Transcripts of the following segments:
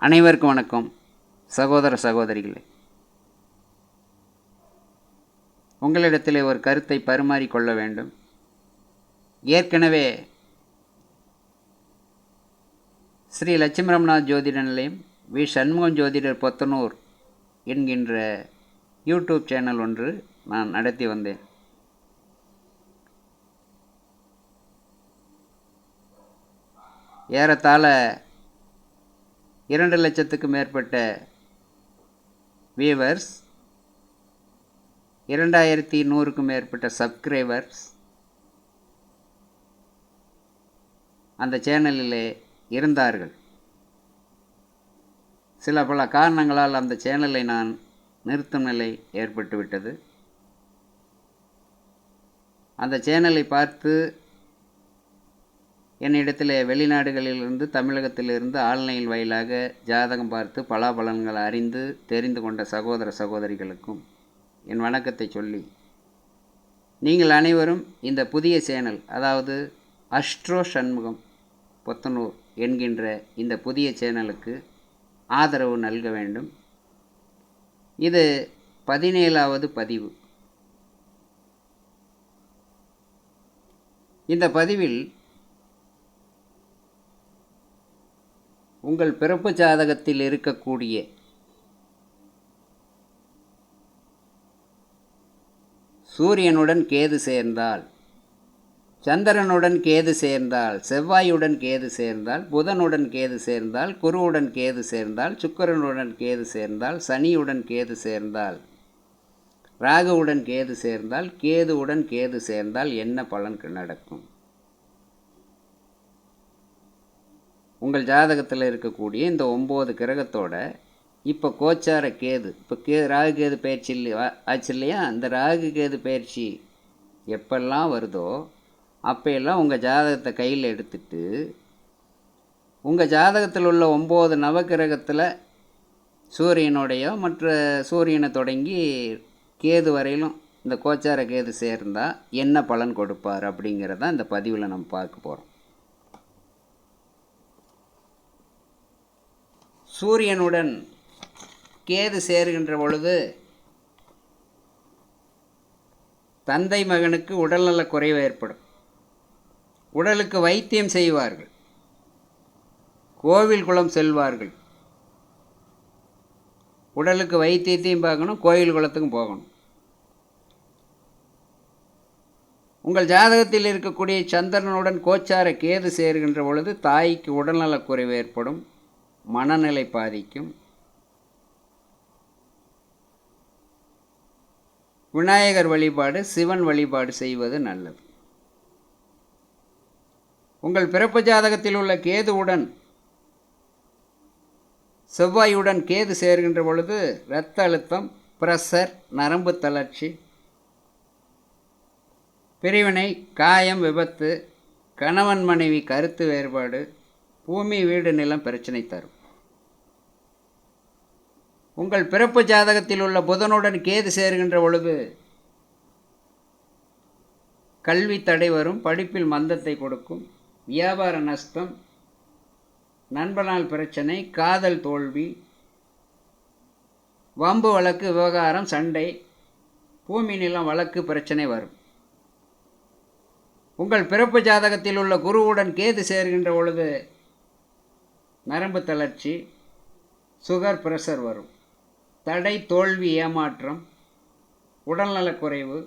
அனைவருக்கும் வணக்கம். சகோதர சகோதரிகளே. உங்களிடத்திலே ஒரு கருத்தை பரிமாறிக்கொள்ள வேண்டும். ஏற்கனவே ஸ்ரீ லட்சுமி ரமணாத் ஜோதிட நிலையம் வி. சண்முகம் ஜோதிடர் பொத்தனூர் என்கின்ற யூடியூப் சேனல் ஒன்று நான் நடத்தி வந்தேன். ஏறத்தாழ இரண்டு லட்சத்துக்கு மேற்பட்ட வியூவர்ஸ் இரண்டாயிரத்தி நூறுக்கும் மேற்பட்ட சப்ஸ்கிரைபர்ஸ் அந்த சேனலிலே இருந்தார்கள். சில பல காரணங்களால் அந்த சேனலை நான் நிறுத்தும் நிலை ஏற்பட்டுவிட்டது. அந்த சேனலை பார்த்து என்னிடத்தில் வெளிநாடுகளிலிருந்து தமிழகத்திலிருந்து ஆன்லைன் வாயிலாக ஜாதகம் பார்த்து பலாபலன்களை அறிந்து தெரிந்து கொண்ட சகோதர சகோதரிகளுக்கும் என் வணக்கத்தை சொல்லி நீங்கள் அனைவரும் இந்த புதிய சேனல் அதாவது அஸ்ட்ரோ சண்முகம் பொத்தனூர் என்கின்ற இந்த புதிய சேனலுக்கு ஆதரவு நல்க வேண்டும். இது பதினேழாவது பதிவு. இந்த பதிவில் உங்கள் பிறப்பு ஜாதகத்தில் இருக்கக்கூடிய சூரியனுடன் கேது சேர்ந்தால் சந்திரனுடன் கேது சேர்ந்தால் செவ்வாயுடன் கேது சேர்ந்தால் புதனுடன் கேது சேர்ந்தால் குருவுடன் கேது சேர்ந்தால் சுக்கிரனுடன் கேது சேர்ந்தால் சனியுடன் கேது சேர்ந்தால் ராகுவுடன் கேது சேர்ந்தால் கேதுவுடன் கேது சேர்ந்தால் என்ன பலன் நடக்கும்? உங்கள் ஜாதகத்தில் இருக்கக்கூடிய இந்த ஒம்பது கிரகத்தோட இப்போ கோச்சார கேது இப்போ கே ராகு கேது பயிற்சி இல்லையா ஆச்சு இல்லையா? அந்த ராகு கேது பயிற்சி எப்பெல்லாம் வருதோ அப்பையெல்லாம் உங்கள் ஜாதகத்தை கையில் எடுத்துட்டு உங்கள் ஜாதகத்தில் உள்ள ஒம்பது நவக்கிரகத்தில் சூரியனுடைய மற்ற சூரியனை தொடங்கி கேது வரையிலும் இந்த கோச்சார கேது சேர்ந்தால் என்ன பலன் கொடுப்பார் அப்படிங்கிறத இந்த பதிவில் நம்ம பார்க்க போகிறோம் சூரியனுடன் கேது சேருகின்ற பொழுது தந்தை மகனுக்கு உடல்நல குறைவு ஏற்படும். உடலுக்கு வைத்தியம் செய்வார்கள். கோவில் குளம் செல்வார்கள். உடலுக்கு வைத்தியத்தையும் பார்க்கணும் கோயில் குளத்துக்கும் போகணும். உங்கள் ஜாதகத்தில் இருக்கக்கூடிய சந்திரனுடன் கோச்சார கேது சேருகின்ற பொழுது தாய்க்கு உடல்நலக்குறைவு ஏற்படும். மனநிலை பாதிக்கும். விநாயகர் வழிபாடு சிவன் வழிபாடு செய்வது நல்லது. உங்கள் பிறப்பு ஜாதகத்தில் உள்ள கேதுவுடன் செவ்வாயுடன் கேது சேர்கின்ற பொழுது இரத்த அழுத்தம் பிரஷர் நரம்பு தளர்ச்சி பிரிவினை காயம் விபத்து கணவன் மனைவி கருத்து வேறுபாடு பூமி வீடு நிலம் பிரச்சனை தரும். உங்கள் பிறப்பு ஜாதகத்தில் உள்ள புதனுடன் கேது சேருகின்ற பொழுது கல்வி தடை வரும் படிப்பில் மந்தத்தை கொடுக்கும் வியாபார நஷ்டம் நண்பனால் பிரச்சனை காதல் தோல்வி வம்பு வழக்கு விவகாரம் சண்டை பூமி நிலம் வழக்கு பிரச்சனை வரும். உங்கள் பிறப்பு ஜாதகத்தில் உள்ள குருவுடன் கேது சேர்கின்ற பொழுது நரம்பு தளர்ச்சி சுகர் ப்ரெஷர் வரும். தடை தோல்வி ஏமாற்றம் உடல்நலக்குறைவு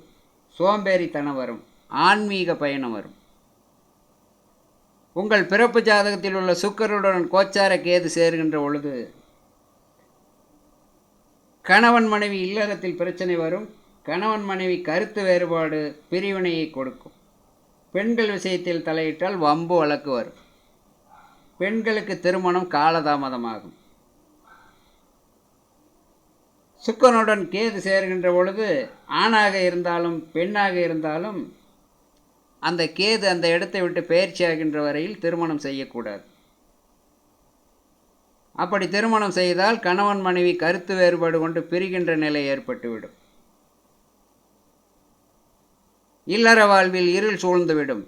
சோம்பேறித்தனம் வரும். ஆன்மீக பயணம் வரும். உங்கள் பிறப்பு ஜாதகத்தில் உள்ள சுக்கருடன் கோச்சார கேது சேர்கின்ற பொழுது கணவன் மனைவி இல்லறத்தில் பிரச்சனை வரும். கணவன் மனைவி கருத்து வேறுபாடு பிரிவினையை கொடுக்கும். பெண்கள் விஷயத்தில் தலையிட்டால் வம்பு வழக்கு வரும். பெண்களுக்கு திருமணம் காலதாமதமாகும். சுக்கனுடன் கேது சேர்கின்ற பொழுது ஆணாக இருந்தாலும் பெண்ணாக இருந்தாலும் அந்த கேது அந்த இடத்தை விட்டு பயிற்சியாகின்ற வரையில் திருமணம் செய்யக்கூடாது. அப்படி திருமணம் செய்தால் கணவன் மனைவி கருத்து வேறுபாடு கொண்டு பிரிகின்ற நிலை ஏற்பட்டுவிடும். இல்லற வாழ்வில் இருள் சூழ்ந்துவிடும்.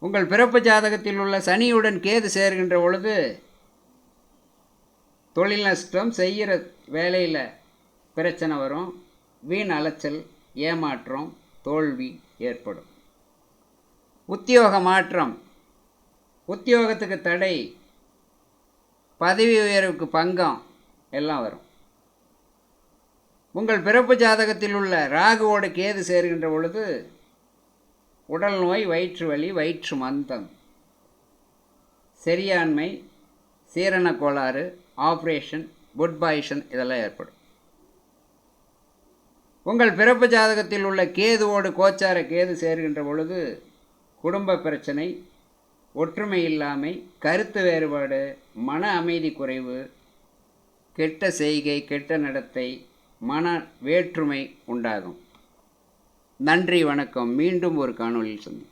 உங்கள் பிறப்பு ஜாதகத்தில் உள்ள சனியுடன் கேது சேர்கின்ற பொழுது தொழில் நஷ்டம் செய்கிற வேலையில் பிரச்சனை வரும். வீண் அலைச்சல் ஏமாற்றம் தோல்வி ஏற்படும். உத்தியோக மாற்றம். உத்தியோகத்துக்கு தடை. பதவி உயர்வுக்கு பங்கம் எல்லாம் வரும். உங்கள் பிறப்பு ஜாதகத்தில் உள்ள ராகுவோடு கேது சேர்கின்ற பொழுது உடல் நோய் வயிற்று வலி வயிற்று மந்தம் சரியாண்மை சீரண கோளாறு ஆப்ரேஷன் புட் பாய்ஷன் இதெல்லாம் ஏற்படும். உங்கள் பிறப்பு ஜாதகத்தில் உள்ள கேதுவோடு கோச்சார கேது சேர்கின்ற பொழுது குடும்ப பிரச்சனை ஒற்றுமை இல்லாமை கருத்து வேறுபாடு மன அமைதி குறைவு கெட்ட செய்கை கெட்ட நடத்தை மன வேற்றுமை உண்டாகும். நன்றி வணக்கம். மீண்டும் ஒரு காணொளியில் சந்திப்போம்.